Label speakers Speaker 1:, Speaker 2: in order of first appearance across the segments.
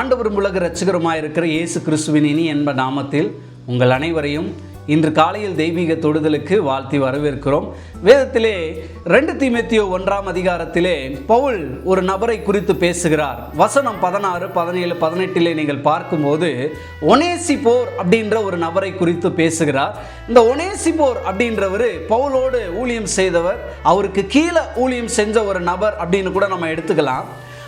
Speaker 1: ஆண்டவரும் உலக ரட்சகருமாய் இருக்கிற இயேசு கிறிஸ்துவின் இனி என்ப நாமத்தில் உங்கள் அனைவரையும் இன்று காலையில் தெய்வீக தொடுதலுக்கு வாழ்த்தி வரவேற்கிறோம். வேதத்திலே ரெண்டு தீமெத்தியோ ஒன்றாம் அதிகாரத்திலே பவுல் ஒரு நபரை குறித்து பேசுகிறார். வசனம் பதினாறு பதினேழு பதினெட்டிலே நீங்கள் பார்க்கும்போது ஒனேசி போர் அப்படின்ற ஒரு நபரை குறித்து பேசுகிறார். இந்த ஒனேசி போர் அப்படின்றவர் பவுலோடு ஊழியம் செய்தவர் அவருக்கு கீழே ஊழியம் செஞ்ச ஒரு நபர் அப்படின்னு கூட நம்ம எடுத்துக்கலாம்.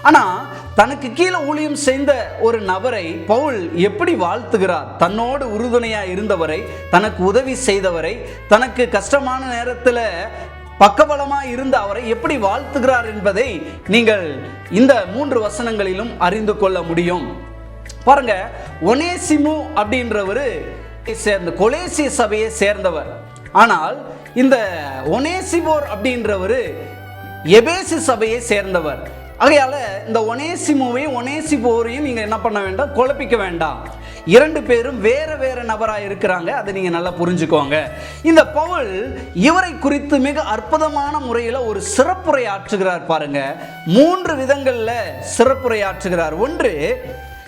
Speaker 1: ஆனால் தனக்கு கீழே ஊழியம் செய்த ஒரு நபரை பவுல் எப்படி வாழ்த்துகிறார்? தன்னோடு உறுதுணையாக இருந்தவரை தனக்கு உதவி செய்தவரை தனக்கு கஷ்டமான நேரத்தில் பக்கபலமாக இருந்த அவரை எப்படி வாழ்த்துகிறார் என்பதை நீங்கள் இந்த மூன்று வசனங்களிலும் அறிந்து கொள்ள முடியும். பாருங்க ஒனேசிமு அப்படின்றவர் சேர்ந்த கொலேசிய சபையை சேர்ந்தவர். ஆனால் இந்த ஒனேசிபோர் அப்படின்றவர் எபேசு சபையை சேர்ந்தவர். ஆகையால் இந்த ஒனேசிமுவையும் ஒனேசிபோரையும் நீங்கள் என்ன பண்ண வேண்டாம்? குழப்பிக்க வேண்டாம். இரண்டு பேரும் வேற வேற நபராக இருக்கிறாங்க. அதை நீங்கள் நல்லா புரிஞ்சுக்கோங்க. இந்த பவுல் இவரை குறித்து மிக அற்புதமான முறையில் ஒரு சிறப்புரை ஆற்றுகிறார் பாருங்க. மூன்று விதங்களில் சிறப்புரை ஆற்றுகிறார். ஒன்று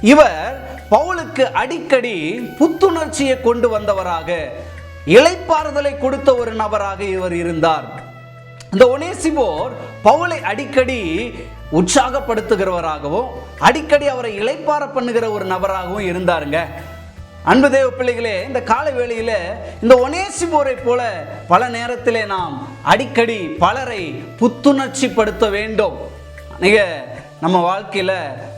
Speaker 1: இவர் பவுலுக்கு அடிக்கடி புத்துணர்ச்சியை கொண்டு வந்தவராக இளைப்பாறுதலை கொடுத்த ஒரு நபராக இவர் இருந்தார். இந்த ஒனேசிபோர் பவுலை அடிக்கடி உற்சாகப்படுத்துகிறவராகவும் அடிக்கடி அவரை இளைப்பார பண்ணுகிற ஒரு நபராகவும் இருந்தாருங்க. அன்பு தேவ பிள்ளைகளே இந்த கால வேளையில் இந்த ஒனேசிபோரை போல பல நேரத்திலே நாம் அடிக்கடி பலரை புத்துணர்ச்சிப்படுத்த வேண்டும். நீங்க நம்ம வாழ்க்கையில்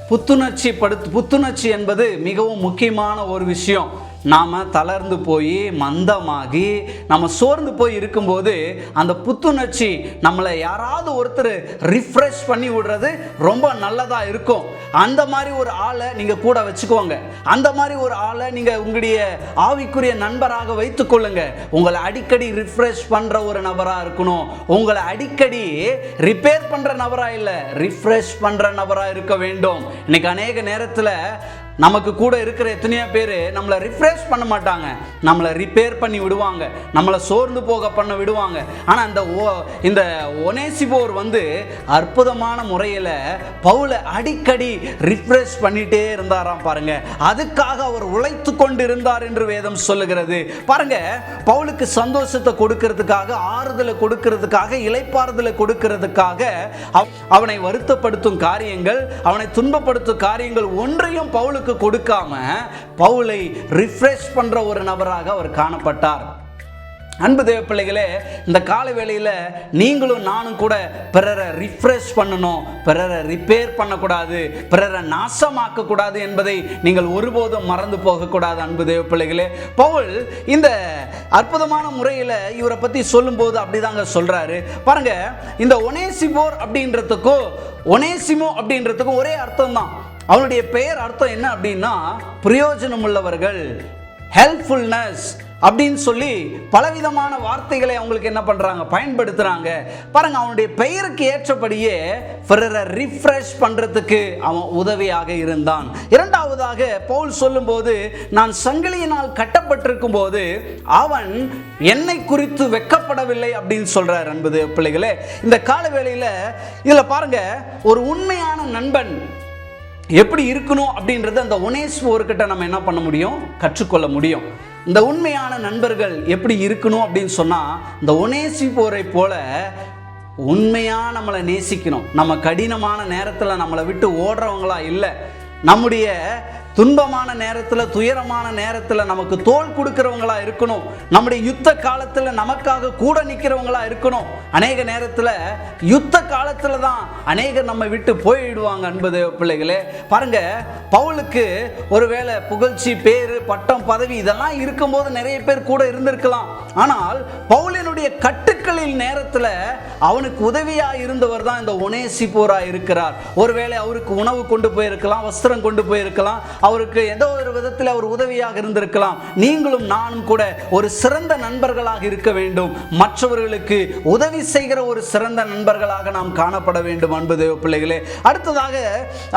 Speaker 1: புத்துணர்ச்சி படுத்து புத்துணர்ச்சி என்பது மிகவும் முக்கியமான ஒரு விஷயம். நாம் தளர்ந்து போய் மந்தமாகி நம்ம சோர்ந்து போய் இருக்கும்போது அந்த புத்துணர்ச்சி நம்மளை யாராவது ஒருத்தர் ரிஃப்ரெஷ் பண்ணி விடுறது ரொம்ப நல்லதாக இருக்கும். அந்த மாதிரி ஒரு ஆளை நீங்கள் கூட வச்சுக்கோங்க. அந்த மாதிரி ஒரு ஆளை நீங்கள் உங்களுடைய ஆவிக்குரிய நண்பராக வைத்துக்கொள்ளுங்க உங்களை அடிக்கடி ரிஃப்ரெஷ் பண்ணுற ஒரு நபராக இருக்கணும். உங்களை அடிக்கடி ரிப்பேர் பண்ணுற நபராக இல்லை ரிஃப்ரெஷ் பண்ணுற நபராக இருக்க வேண்டும். இன்னைக்கு அநேக நேரத்தில் நமக்கு கூட இருக்கிற எத்தனையோ பேர் நம்மளை ரிஃப்ரெஷ் பண்ண மாட்டாங்க. நம்மளை ரிப்பேர் பண்ணி விடுவாங்க. நம்மளை சோர்ந்து போக பண்ண விடுவாங்க. ஆனால் இந்த ஓ இந்த ஒனேசிபோர் வந்து அற்புதமான முறையில் பவுலை அடிக்கடி ரிஃப்ரெஷ் பண்ணிட்டே இருந்தாராம் பாருங்க. அதுக்காக அவர் உழைத்து கொண்டு இருந்தார் என்று வேதம் சொல்லுகிறது. பாருங்க பவுலுக்கு சந்தோஷத்தை கொடுக்கறதுக்காக ஆறுதலை கொடுக்கறதுக்காக இலைப்பாறுதலை கொடுக்கறதுக்காக அவ- அவனை வருத்தப்படுத்தும் காரியங்கள் அவனை துன்பப்படுத்தும் காரியங்கள் ஒன்றையும் பவுலுக்கு கொடுக்காம பவுலை ரிஃப்ரெஷ் பண்ற ஒரு நபராக அவர் காணப்பட்டார். அன்பு தேவ பிள்ளைகளே இந்த கால வேளையில் நீங்களும் நானும் கூட பிறரை ரிஃப்ரெஷ் பண்ணணும் பிறரை ரிப்பேர் பண்ணக்கூடாது பிறரை நாசமாக்க கூடாது என்பதை நீங்கள் ஒருபோதும் மறந்து போகக்கூடாது அன்பு தேவ பிள்ளைகளே. பவுல் இந்த அற்புதமான முறையில் இவரை பற்றி சொல்லும்போது அப்படிதாங்க சொல்றாரு. பாருங்க இந்த ஒனேசிபோர் அப்படின்றதுக்கும் ஒனேசிமோ அப்படின்றதுக்கும் ஒரே அர்த்தம் தான் அவனுடைய பெயர் அர்த்தம் என்ன அப்படின்னா பிரயோஜனம் உள்ளவர்கள் ஹெல்ப்ஃபுல்னஸ் அப்படின்னு சொல்லி பலவிதமான வார்த்தைகளை அவங்களுக்கு என்ன பண்ணுறாங்க பயன்படுத்துகிறாங்க பாருங்க அவனுடைய பெயருக்கு ஏற்றபடியே பிறரை ரிஃப்ரெஷ் பண்ணுறதுக்கு அவன் உதவியாக இருந்தான். இரண்டாவதாக பவுல் சொல்லும்போது நான் சங்கிலியினால் கட்டப்பட்டிருக்கும் போது அவன் என்னை குறித்து வெக்கப்படவில்லை அப்படின்னு சொல்கிறார் அன்பது பிள்ளைகளே. இந்த கால இதில் இதுல பாருங்க ஒரு உண்மையான நண்பன் எப்படி இருக்கணும் அப்படின்றத அந்த ஒனேஸ்வர்கிட்ட நம்ம என்ன பண்ண முடியும்? கற்றுக்கொள்ள முடியும். இந்த உண்மையான நண்பர்கள் எப்படி இருக்கணும் அப்படின்னு சொன்னால் இந்த ஒனேசி போரை போல உண்மையாக நம்மளை நேசிக்கணும். நம்ம கடினமான நேரத்தில் நம்மளை விட்டு ஓடுறவங்களா இல்லை. நம்முடைய துன்பமான நேரத்தில் துயரமான நேரத்தில் நமக்கு தோல் கொடுக்கிறவங்களா இருக்கணும். நம்முடைய யுத்த காலத்தில் நமக்காக கூட நிற்கிறவங்களா இருக்கணும். அநேக நேரத்தில் யுத்த காலத்தில் தான் அநேகர் நம்ம விட்டு போயிடுவாங்க அன்பது பிள்ளைகளே. பாருங்க பவுலுக்கு ஒருவேளை புகழ்ச்சி பேர் பட்டம் பதவி இதெல்லாம் இருக்கும்போது நிறைய பேர் கூட இருந்திருக்கலாம். ஆனால் பவுலினுடைய கட்டுக்களின் நேரத்தில் அவனுக்கு உதவியாக இருந்தவர் தான் இந்த ஒனேசிபோரா இருக்கிறார். ஒருவேளை அவருக்கு உணவு கொண்டு போயிருக்கலாம் வஸ்திரம் கொண்டு போயிருக்கலாம் அவருக்கு ஏதோ ஒரு விதத்தில் அவர் உதவியாக இருந்திருக்கலாம். நீங்களும் நானும் கூட ஒரு சிறந்த நண்பர்களாக இருக்க வேண்டும். மற்றவர்களுக்கு உதவி செய்கிற ஒரு சிறந்த நண்பர்களாக நாம் காணப்பட வேண்டும் அன்பு தேவ பிள்ளைகளே. அடுத்ததாக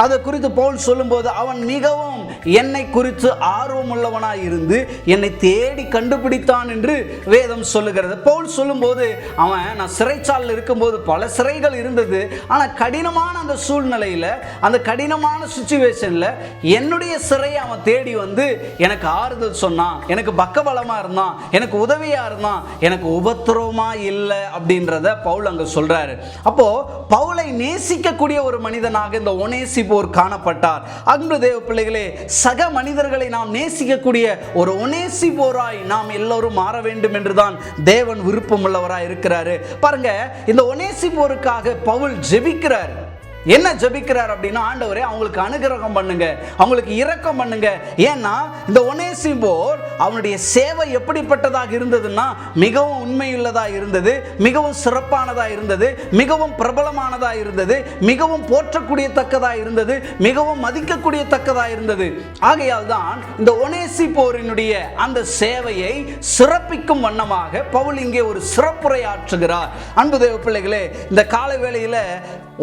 Speaker 1: அதை குறித்து போல் சொல்லும்போது அவன் மிகவும் என்னை குறித்து ஆர்வமுள்ளவனாய் இருந்து என்னை தேடி கண்டுபிடித்தான் என்று வேதம் சொல்லுகிறது. பவுல் சொல்லும்போது அவன் நான் சிறைச்சாலில் இருக்கும்போது பல சிறைகள் இருந்தது. ஆனால் கடினமான அந்த சூழ்நிலையில் அந்த கடினமான சுச்சுவேஷனில் என்னுடைய சிறையை அவன் தேடி வந்து எனக்கு ஆறுதல் சொன்னான். எனக்கு பக்கபலமாக இருந்தான். எனக்கு உதவியாக இருந்தான். எனக்கு உபத்திரவமாக இல்லை அப்படின்றத பவுல் அங்கே சொல்கிறாரு அப்போது பவுலை நேசிக்கக்கூடிய ஒரு மனிதனாக இந்த ஒனேசி போர் காணப்பட்டார். அன்பு தேவ பிள்ளைகளே சக மனிதர்களை நாம் நேசிக்கக்கூடிய ஒரு ஒனேசி போராய் நாம் எல்லோரும் மாற வேண்டும் என்றுதான் தேவன் விருப்பம் உள்ளவராக இருக்கிறாரு பாருங்க இந்த ஒனேசி போருக்காக பவுல் ஜெபிக்கிறார். என்ன ஜெபிக்கிறார் அப்படின்னா ஆண்டவரே அவங்களுக்கு அனுகிரகம் பண்ணுங்க. அவங்களுக்கு இரக்கம் பண்ணுங்க. ஏன்னா இந்த ஒனேசி போர் அவனுடைய சேவை எப்படிப்பட்டதாக இருந்ததுன்னா மிகவும் உண்மையுள்ளதாக இருந்தது மிகவும் சிறப்பானதாக இருந்தது மிகவும் பிரபலமானதாக இருந்தது மிகவும் போற்றக்கூடிய தக்கதாக இருந்தது மிகவும் மதிக்கக்கூடிய தக்கதாக இருந்தது. ஆகையால் தான் இந்த ஒனேசி போரினுடைய அந்த சேவையை சிறப்பிக்கும் வண்ணமாக பவுல் இங்கே ஒரு சிறப்புரை ஆற்றுகிறார் அன்பு தேவ பிள்ளைகளே இந்த கால வேளையில்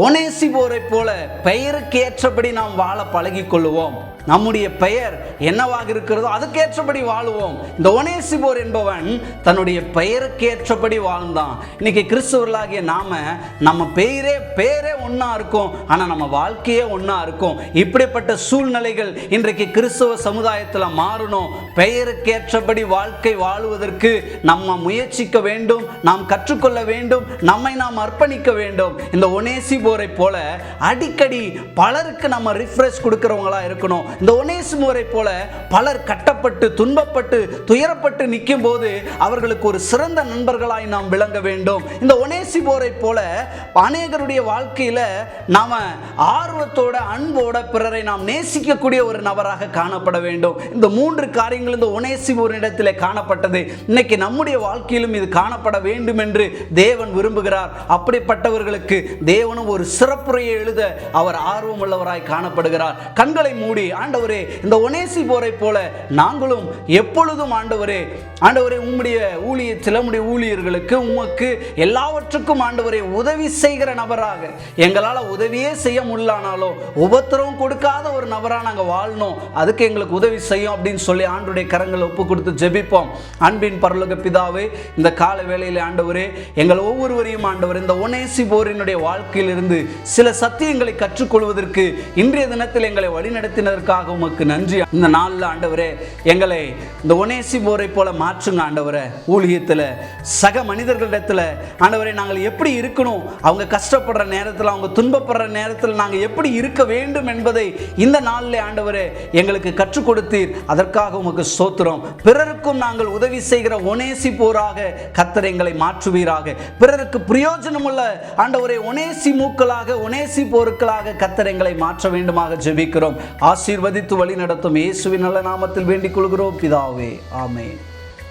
Speaker 1: ஒனேசி போர் போல பெயருக்கு ஏற்றபடி நாம் வாழ பழகிக் கொள்ளுவோம் நம்முடைய பெயர் என்னவாக இருக்கிறதோ அதுக்கேற்றபடி வாழுவோம். இந்த ஒனேசிபோர் என்பவன் தன்னுடைய பெயருக்கு ஏற்றபடி வாழ்ந்தான். இன்னைக்கு கிறிஸ்தவர்களாகிய நாம நம்ம பெயரே பேரே ஒன்றா இருக்கும். ஆனால் நம்ம வாழ்க்கையே ஒன்றா இருக்கும். இப்படிப்பட்ட சூழ்நிலைகள் இன்றைக்கு கிறிஸ்தவ சமுதாயத்தில் மாறணும். பெயருக்கேற்றபடி வாழ்க்கை வாழுவதற்கு நம்ம முயற்சிக்க வேண்டும். நாம் கற்றுக்கொள்ள வேண்டும். நம்மை நாம் அர்ப்பணிக்க வேண்டும். இந்த ஒனேசி போரை போல அடிக்கடி பலருக்கு நம்ம ரிஃப்ரெஷ் கொடுக்குறவங்களா இருக்கணும். இந்த ஒனேசுமுறை போல பலர் கட்டப்பட்டு துன்பப்பட்டு துயரப்பட்டு நிற்கும் போது அவர்களுக்கு ஒரு சிறந்த நண்பர்களாய் நாம் விளங்க வேண்டும். இந்த ஒனேசிபோரை போல அநேகருடைய வாழ்க்கையில நாம ஆர்வத்தோட அன்போட பிறரை நாம் நேசிக்கக்கூடிய ஒரு நபராக காணப்பட வேண்டும். இந்த மூன்று காரியங்கள் இந்த ஒனேசிபோரிடத்தில் காணப்பட்டது. இன்னைக்கு நம்முடைய வாழ்க்கையிலும் இது காணப்பட வேண்டும் என்று தேவன் விரும்புகிறார். அப்படிப்பட்டவர்களுக்கு தேவனும் ஒரு சிறப்புரையை எழுத அவர் ஆர்வம் உள்ளவராய் காணப்படுகிறார். கண்களை மூடி ஆண்டவரே இந்த ஒனேசி போரை போல நாங்களும் எப்பொழுதும் ஆண்டவரே ஆண்டவரே உம்முடைய ஊழியத்தில் உம்முடைய ஊழியர்களுக்கு உமக்கு எல்லாவற்றுக்கும் ஆண்டவரே உதவி செய்கிற நபராக. எங்களால் உதவியே செய்ய முடியலானாலோ உபத்திரவம் கொடுக்காத ஒரு நபராக நாங்கள் வாழணும். அதுக்கு எங்களுக்கு உதவி செய்யும் அப்படின்னு சொல்லி ஆண்டுடைய கரங்களை ஒப்பு கொடுத்து ஜெபிப்போம். அன்பின் பரலோக பிதாவே இந்த கால வேளையில் ஆண்டவரே எங்கள் ஒவ்வொருவரையும் ஆண்டவர் இந்த ஒனேசி போரினுடைய வாழ்க்கையிலிருந்து சில சத்தியங்களை கற்றுக்கொள்வதற்கு இன்றைய தினத்தில் எங்களை வழிநடத்தினதற்காக உமக்கு நன்றி. இந்த நாளில் ஆண்டவரே எங்களை இந்த ஒனேசி போரை போல மாற்றுங்க ஆண்டவரே. ஊழியத்தில் சக மனிதர்களிடத்தில். ஆண்டவரே நாங்கள் எப்படி இருக்கணும்? அவங்க கஷ்டப்படுற நேரத்தில் அவங்க துன்பப்படுற நேரத்தில் நாங்கள் எப்படி இருக்க வேண்டும் என்பதை இந்த நாளில் ஆண்டவரே எங்களுக்கு கற்றுக் கொடுத்தீர். அதற்காக உமக்கு ஸ்தோத்திரம். பிறருக்கும் நாங்கள் உதவி செய்கிற ஒனேசி போராக கத்தர் எங்களை மாற்றுவீராக. பிறருக்கு பிரயோஜனமுள்ள ஆண்டவரே ஒனேசி மூக்களாக ஒனேசி போருக்களாக கத்தர் எங்களை மாற்ற வேண்டுமாக ஜெபிக்கிறோம். ஆசீர்வாத ஆசீர்வதித்து வழி நடத்தும் இயேசுவின் நல்ல நாமத்தில் வேண்டிக் கொள்கிறோம். பிதாவே ஆமே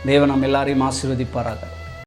Speaker 1: தேவன் நாம் எல்லாரையும் ஆசீர்வதிப்பாராக.